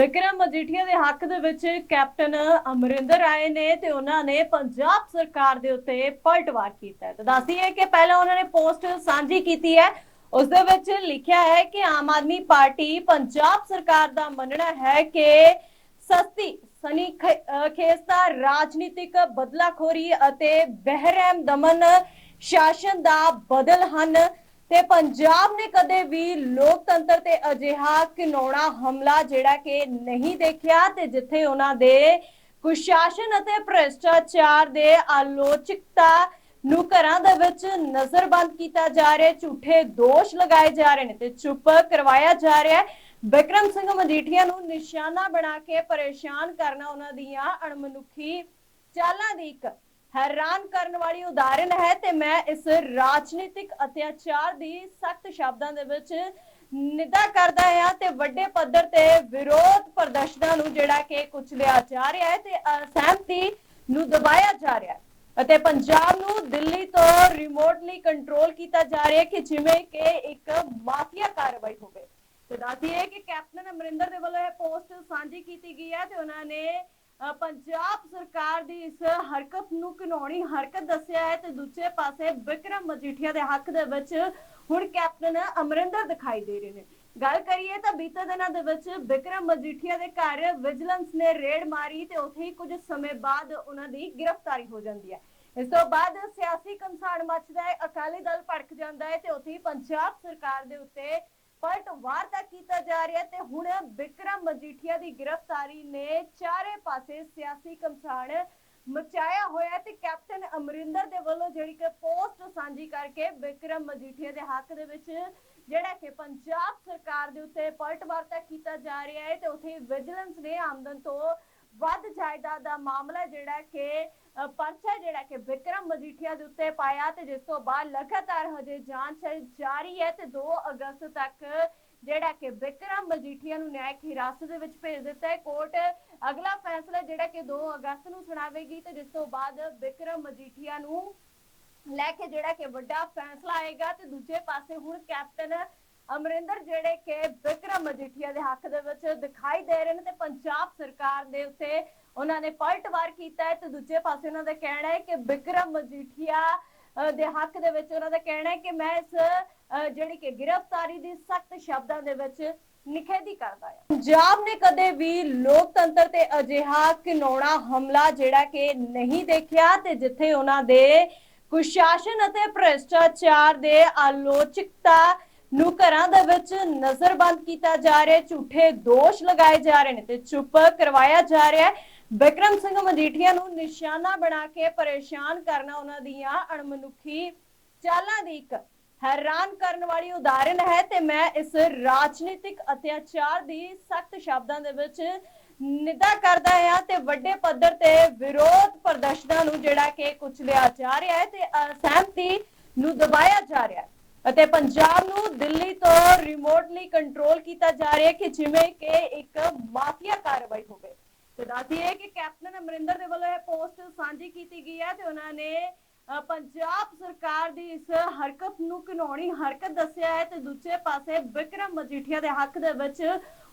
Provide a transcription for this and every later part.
ਵਿਕਰਮ ਮਜੀਠੀਆ ਦੇ ਹੱਕ ਦੇ ਵਿੱਚ ਕੈਪਟਨ ਅਮਰਿੰਦਰ ਆਏ ਨੇ ਤੇ ਉਹਨਾਂ ਨੇ ਪੰਜਾਬ ਸਰਕਾਰ ਦੇ ਉੱਤੇ ਪਲਟਵਾਰ ਕੀਤਾ ਹੈ। ਤਾਂ ਦੱਸੀਏ ਕਿ ਪਹਿਲਾਂ ਉਹਨਾਂ ਨੇ ਪੋਸਟ ਸਾਂਝੀ ਕੀਤੀ ਹੈ। ਉਸ ਦੇ ਵਿੱਚ ਲਿਖਿਆ ਹੈ ਕਿ ਆਮ ਆਦਮੀ ਪਾਰਟੀ ਪੰਜਾਬ ਸਰਕਾਰ ਦਾ ਮੰਨਣਾ ਹੈ ਕਿ ਸਸਤੀ ਸਨੀ ਖੇਸਤਾ ਰਾਜਨੀਤਿਕ ਬਦਲਾਖੋਰੀ ਅਤੇ ਬਹਿਰਮ ਦਮਨ ਸ਼ਾਸਨ ਦਾ ਬਦਲ ਹਨ। ਤੇ ਪੰਜਾਬ ਨੇ ਕਦੇ ਵੀ ਲੋਕਤੰਤਰ ਤੇ ਅਜਿਹਾ ਘਿਨੌਣਾ ਹਮਲਾ ਜਿਹੜਾ ਕਿ ਨਹੀਂ ਦੇਖਿਆ ਤੇ ਜਿੱਥੇ ਉਹਨਾਂ ਦੇ ਕੁਸ਼ਾਸਨ ਅਤੇ ਭ੍ਰਿਸ਼ਟਾਚਾਰ ਦੇ ਆਲੋਚਕਤਾ ਨੂੰ ਘਰਾਂ ਦੇ ਵਿੱਚ ਨਜ਼ਰਬੰਦ ਕੀਤਾ ਜਾ ਰਿਹਾ, ਝੂਠੇ ਦੋਸ਼ ਲਗਾਏ ਜਾ ਰਹੇ ਨੇ ਤੇ ਚੁੱਪ ਕਰਵਾਇਆ ਜਾ ਰਿਹਾ ਹੈ। ਵਿਕਰਮ ਸਿੰਘ ਮਜੀਠੀਆ ਨੂੰ ਨਿਸ਼ਾਨਾ ਬਣਾ ਕੇ ਪਰੇਸ਼ਾਨ ਕਰਨਾ ਉਹਨਾਂ ਦੀਆਂ ਅਣਮਨੁੱਖੀ ਚਾਲਾਂ ਦੀ ਇੱਕ ਹੈਰਾਨ ਕਰਨ ਵਾਲੀ ਉਦਾਹਰਣ ਹੈ ਤੇ ਮੈਂ ਇਸ ਰਾਜਨੀਤਿਕ ਅਤਿਆਚਾਰ ਦੀ ਸਖਤ ਸ਼ਬਦਾਂ ਦੇ ਵਿੱਚ ਨਿੰਦਾ ਕਰਦਾ ਹਾਂ ਤੇ ਵੱਡੇ ਪੱਧਰ ਤੇ ਵਿਰੋਧ ਪ੍ਰਦਰਸ਼ਨਾਂ ਨੂੰ ਜਿਹੜਾ ਕਿ ਕੁਚਲਿਆ ਜਾ ਰਿਹਾ ਹੈ ਤੇ ਅਸਹਿਮਤੀ ਨੂੰ ਦਬਾਇਆ ਜਾ ਰਿਹਾ ਹੈ। ਅਤੇ ਪੰਜਾਬ ਨੂੰ ਦਿੱਲੀ ਤੋਂ ਰਿਮੋਟਲੀ ਕੰਟਰੋਲ ਕੀਤਾ ਜਾ ਰਿਹਾ ਹੈ ਕਿ ਜਿਵੇਂ ਕਿ ਇੱਕ ਮਾਫੀਆ ਕਾਰਵਾਈ ਹੋਵੇ। ਤੇ ਦੱਸੀਏ ਕਿ ਕੈਪਟਨ ਅਮਰਿੰਦਰ ਦੇ ਵੱਲੋਂ ਇਹ ਪੋਸਟ ਸਾਂਝੀ ਕੀਤੀ ਗਈ ਹੈ ਤੇ ਉਹਨਾਂ ਨੇ ਪੰਜਾਬ ਸਰਕਾਰ ਦੀ ਇਸ ਹਰਕਤ ਨੂੰ ਘਿਨੌਣੀ ਹਰਕਤ ਦੱਸਿਆ ਹੈ ਤੇ ਦੂਜੇ ਪਾਸੇ ਵਿਕਰਮ ਮਜੀਠੀਆ ਦੇ ਹੱਕ ਦੇ ਵਿੱਚ ਹੁਣ ਕੈਪਟਨ ਅਮਰਿੰਦਰ ਦਿਖਾਈ ਦੇ ਰਹੇ ਨੇ। ਗੱਲ ਕਰੀਏ ਤਾਂ ਬੀਤੇ ਦਿਨਾਂ ਦੇ ਵਿੱਚ ਵਿਕਰਮ ਮਜੀਠੀਆ ਦੇ ਘਰ ਵਿਜੀਲੈਂਸ ਨੇ ਰੇਡ ਮਾਰੀ ਤੇ ਉੱਥੇ ਹੀ ਕੁਝ ਸਮੇਂ ਬਾਅਦ ਉਹਨਾਂ ਦੀ ਗ੍ਰਿਫਤਾਰੀ ਹੋ ਜਾਂਦੀ ਹੈ। ਇਸ ਤੋਂ ਬਾਅਦ ਸਿਆਸੀ ਕੰਸਾੜ ਮੱਚਦਾ ਹੈ, ਅਕਾਲੀ ਦਲ ਭੜਕ ਜਾਂਦਾ ਹੈ ਤੇ ਉੱਥੇ ਹੀ ਪੰਜਾਬ ਸਰਕਾਰ ਦੇ ਉੱਤੇ ਪਲਟਵਾਰ ਤੱਕ ਕੀਤਾ ਜਾ ਰਿਹਾ ਤੇ ਹੁਣ ਵਿਕਰਮ ਮਜੀਠੀਆ ਦੀ ਗ੍ਰਿਫਤਾਰੀ ਨੇ ਚਾਰੇ ਪਾਸੇ ਸਿਆਸੀ ਕੰਸਾੜ ਮਚਾਇਆ ਹੋਇਆ ਤੇ ਕੈਪਟਨ ਅਮਰਿੰਦਰ ਦੇ ਵੱਲੋਂ ਜਿਹੜੀ ਕਿ ਪੋਸਟ ਸਾਂਝੀ ਕਰਕੇ ਬਿਕਰਮ ਮਜੀਠੀਆ ਦੇ ਹੱਕ ਦੇ ਵਿੱਚ ਜਿਹੜਾ ਕਿ ਪੰਜਾਬ ਸਰਕਾਰ ਦੇ ਉੱਤੇ ਪਲਟਵਾਰ ਤੱਕ ਕੀਤਾ ਜਾ ਰਿਹਾ ਹੈ ਤੇ ਉੱਥੇ ਵਿਜੀਲੈਂਸ ਨੇ ਆਮਦਨ ਤੋਂ ਵੱਧ ਜਾਇਦਾਦ ਦਾ ਮਾਮਲਾ ਜਿਹੜਾ ਕਿ ਪਰਚਾ ਜਿਹੜਾ ਕਿ ਵਿਕਰਮ ਮਜੀਠੀਆ ਦੇ ਉੱਤੇ ਪਾਇਆ ਤੇ ਜਿਸ ਤੋਂ ਬਾਅਦ ਲਗਾਤਾਰ ਹਜੇ ਜਾਂਚ ਜਾਰੀ ਹੈ ਤੇ 2 ਅਗਸਤ ਤੱਕ ਜਿਹੜਾ ਕਿ ਵਿਕਰਮ ਮਜੀਠੀਆ ਨੂੰ ਨਿਆਇਕ ਹਿਰਾਸਤ ਦੇ ਵਿੱਚ ਭੇਜ ਦਿੱਤਾ ਹੈ। ਕੋਰਟ ਅਗਲਾ ਫੈਸਲਾ ਜਿਹੜਾ ਕਿ 2 ਅਗਸਤ ਨੂੰ ਸੁਣਾਵੇਗੀ ਤੇ ਜਿਸ ਤੋਂ ਬਾਅਦ ਵਿਕਰਮ ਮਜੀਠੀਆ ਨੂੰ ਲੈ ਕੇ ਜਿਹੜਾ ਕਿ ਵੱਡਾ ਫੈਸਲਾ ਆਏਗਾ ਤੇ ਦੂਜੇ ਪਾਸੇ ਹੁਣ ਕੈਪਟਨ ਅਮਰਿੰਦਰ, ਜਿਹੜੇ ਕਿ ਵਿਕਰਮ ਮਜੀਠੀਆ ਦੇ ਹੱਕ ਦੇ ਵਿੱਚ ਦਿਖਾਈ ਦੇ ਰਹੇ ਨੇ ਤੇ ਪੰਜਾਬ ਸਰਕਾਰ ਦੇ ਉੱਤੇ ਉਹਨਾਂ ਨੇ ਪਲਟਵਾਰ ਕੀਤਾ ਹੈ ਤੇ ਦੂਜੇ ਪਾਸੇ ਉਹਨਾਂ ਦਾ ਕਹਿਣਾ ਹੈ ਕਿ ਵਿਕਰਮ ਮਜੀਠੀਆ ਦੇ ਹੱਕ ਦੇ ਵਿੱਚ ਉਹਨਾਂ ਦਾ ਕਹਿਣਾ ਹੈ ਕਿ ਮੈਂ ਇਸ ਜਿਹੜੀ ਕਿ ਗ੍ਰਿਫਤਾਰੀ ਦੀ ਸਖਤ ਸ਼ਬਦਾਂ ਦੇ ਵਿੱਚ ਨਿਖੇਧੀ ਕਰਦਾ ਹੈ। ਪੰਜਾਬ ਨੇ ਕਦੇ ਵੀ ਲੋਕਤੰਤਰ ਤੇ ਅਜਿਹਾ ਘਿਨੌਣਾ ਹਮਲਾ ਜਿਹੜਾ ਕਿ ਨਹੀਂ ਦੇਖਿਆ ਤੇ ਜਿੱਥੇ ਉਹਨਾਂ ਦੇ ਕੁਸ਼ਾਸਨ ਅਤੇ ਭ੍ਰਿਸ਼ਟਾਚਾਰ ਦੇ ਆਲੋਚਕਤਾ ਨੂੰ ਘਰਾਂ ਦੇ ਵਿੱਚ ਨਜ਼ਰਬੰਦ ਕੀਤਾ ਜਾ ਰਿਹਾ ਹੈ, ਝੂਠੇ ਦੋਸ਼ ਲਗਾਏ ਜਾ ਰਹੇ ਨੇ ਤੇ ਚੁੱਪ ਕਰਵਾਇਆ ਜਾ ਰਿਹਾ ਹੈ। ਵਿਕਰਮ ਸਿੰਘ ਮਜੀਠੀਆ ਨੂੰ ਨਿਸ਼ਾਨਾ ਬਣਾ ਕੇ ਪਰੇਸ਼ਾਨ ਕਰਨਾ ਉਹਨਾਂ ਦੀਆਂ ਅਣਮਨੁੱਖੀ ਚਾਲਾਂ ਦੀ ਇੱਕ ਹੈਰਾਨ ਕਰਨ ਵਾਲੀ ਉਦਾਹਰਨ ਹੈ ਤੇ ਮੈਂ ਇਸ ਰਾਜਨੀਤਿਕ ਅਤਿਆਚਾਰ ਦੀ ਸਖਤ ਸ਼ਬਦਾਂ ਦੇ ਵਿੱਚ ਨਿੰਦਾ ਕਰਦਾ ਹਾਂ ਤੇ ਵੱਡੇ ਪੱਧਰ ਤੇ ਵਿਰੋਧ ਪ੍ਰਦਰਸ਼ਨਾਂ ਨੂੰ ਜਿਹੜਾ ਕਿ ਕੁਚਲਿਆ ਜਾ ਰਿਹਾ ਹੈ ਤੇ ਅਸਹਿਮਤੀ ਨੂੰ ਦਬਾਇਆ ਅਤੇ ਪੰਜਾਬ ਨੂੰ ਦਿੱਲੀ ਤੋਂ ਰਿਮੋਟਲੀ ਕੰਟਰੋਲ ਕੀਤਾ ਜਾ ਰਿਹਾ ਹੈ ਕਿ ਜਿਵੇਂ ਕਿ ਇੱਕ ਮਾਫੀਆ ਕਾਰਵਾਈ ਹੋਵੇ। ਤੇ ਦੱਸੀਏ ਕਿ ਕੈਪਟਨ ਅਮਰਿੰਦਰ ਦੇ ਵੱਲੋਂ ਇਹ ਪੋਸਟ ਸਾਂਝੀ ਕੀਤੀ ਗਈ ਹੈ ਤੇ ਉਹਨਾਂ ਨੇ ਪੰਜਾਬ ਸਰਕਾਰ ਦੀ ਇਸ ਹਰਕਤ ਨੂੰ ਘਿਨੌਣੀ ਹਰਕਤ ਦੱਸਿਆ ਹੈ ਤੇ ਦੂਜੇ ਪਾਸੇ ਵਿਕਰਮ ਮਜੀਠੀਆ ਦੇ ਹੱਕ ਦੇ ਵਿੱਚ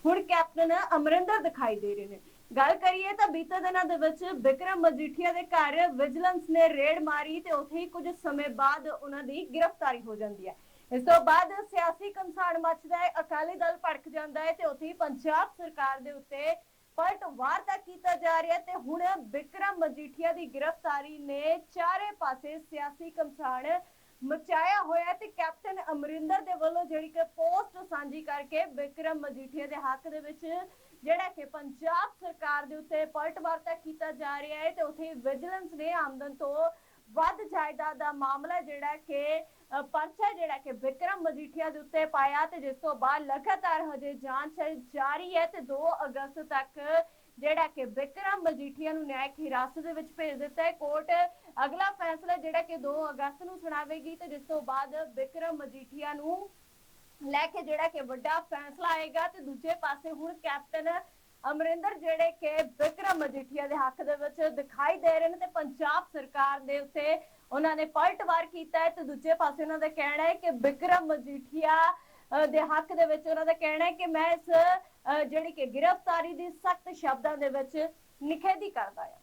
ਹੁਣ ਕੈਪਟਨ ਅਮਰਿੰਦਰ ਦਿਖਾਈ ਦੇ ਰਹੇ ਨੇ। ਗੱਲ ਕਰੀਏ ਤਾਂ ਬੀਤੇ ਦਿਨਾਂ ਦੇ ਵਿੱਚ ਵਿਕਰਮ ਮਜੀਠੀਆ ਦੇ ਘਰ ਵਿਜੀਲੈਂਸ ਨੇ ਰੇਡ ਮਾਰੀ ਤੇ ਉੱਥੇ ਹੀ ਕੁਝ ਸਮੇਂ ਬਾਅਦ ਉਹਨਾਂ ਦੀ ਗ੍ਰਿਫਤਾਰੀ ਹੋ ਜਾਂਦੀ ਹੈ। ਇਸ ਤੋਂ ਬਾਅਦ ਸਿਆਸੀ ਕੰਸਾੜ ਮਚਦਾ ਹੈ, ਅਕਾਲੀ ਦਲ ਭੜਕ ਜਾਂਦਾ ਹੈ ਤੇ ਉੱਥੇ ਹੀ ਪੰਜਾਬ ਸਰਕਾਰ ਦੇ ਉੱਤੇ ਪਲਟਵਾਰ ਤੱਕ ਕੀਤਾ ਜਾ ਰਿਹਾ ਤੇ ਹੁਣ ਵਿਕਰਮ ਮਜੀਠੀਆ ਦੀ ਗ੍ਰਿਫਤਾਰੀ ਨੇ ਚਾਰੇ ਪਾਸੇ ਸਿਆਸੀ ਕੰਸਾੜ ਮਚਾਇਆ ਹੋਇਆ ਤੇ ਕੈਪਟਨ ਅਮਰਿੰਦਰ ਦੇ ਵੱਲੋਂ ਜਿਹੜੀ ਕਿ ਪੋਸਟ ਸਾਂਝੀ ਕਰਕੇ ਬਿਕਰਮ ਮਜੀਠੀਆ ਦੇ ਹੱਕ ਦੇ ਵਿੱਚ ਜਿਹੜਾ ਕਿ ਪੰਜਾਬ ਸਰਕਾਰ ਦੇ ਉੱਤੇ ਪਲਟਵਾਰ ਤੱਕ ਕੀਤਾ ਜਾ ਰਿਹਾ ਹੈ ਤੇ ਉੱਥੇ ਵਿਜੀਲੈਂਸ ਨੇ ਆਮਦਨ ਤੋਂ ਵੱਧ ਜਾਇਦਾਦ ਦਾ ਮਾਮਲਾ ਜਿਹੜਾ ਕਿ ਪਰਚਾ ਜਿਹੜਾ ਕਿ ਵਿਕਰਮ ਮਜੀਠੀਆ ਦੇ ਉੱਤੇ ਪਾਇਆ ਤੇ ਜਿਸ ਤੋਂ ਬਾਅਦ ਲਗਾਤਾਰ ਹਜੇ ਜਾਂਚ ਜਾਰੀ ਹੈ ਤੇ 2 ਅਗਸਤ ਤੱਕ ਜਿਹੜਾ ਕਿ ਵਿਕਰਮ ਮਜੀਠੀਆ ਨੂੰ ਨਿਆਇਕ ਹਿਰਾਸਤ ਦੇ ਵਿੱਚ ਭੇਜ ਦਿੱਤਾ ਹੈ। ਕੋਰਟ ਅਗਲਾ ਫੈਸਲਾ ਜਿਹੜਾ ਕਿ 2 ਅਗਸਤ ਨੂੰ ਸੁਣਾਵੇਗੀ ਤੇ ਜਿਸ ਤੋਂ ਬਾਅਦ ਵਿਕਰਮ ਮਜੀਠੀਆ ਨੂੰ ਲੈ ਕੇ ਜਿਹੜਾ ਕਿ ਵੱਡਾ ਫੈਸਲਾ ਆਏਗਾ ਤੇ ਦੂਜੇ ਪਾਸੇ ਹੁਣ ਕੈਪਟਨ ਅਮਰਿੰਦਰ, ਜਿਹੜੇ ਕਿ ਵਿਕਰਮ ਮਜੀਠੀਆ ਦੇ ਹੱਕ ਦੇ ਵਿੱਚ ਦਿਖਾਈ ਦੇ ਰਹੇ ਨੇ ਤੇ ਪੰਜਾਬ ਸਰਕਾਰ ਦੇ ਉੱਤੇ ਉਹਨਾਂ ਨੇ ਪਲਟਵਾਰ ਕੀਤਾ ਹੈ। ਤੇ ਦੂਜੇ ਪਾਸੇ ਉਹਨਾਂ ਦਾ ਕਹਿਣਾ ਹੈ ਕਿ ਵਿਕਰਮ ਮਜੀਠੀਆ ਦੇ ਹੱਕ ਦੇ ਵਿੱਚ ਉਹਨਾਂ ਦਾ ਕਹਿਣਾ ਹੈ ਕਿ ਮੈਂ ਇਸ ਜਿਹੜੀ ਕਿ ਗ੍ਰਿਫਤਾਰੀ ਦੀ ਸਖਤ ਸ਼ਬਦਾਂ ਦੇ ਵਿੱਚ ਨਿਖੇਧੀ ਕਰਦਾ ਹਾਂ।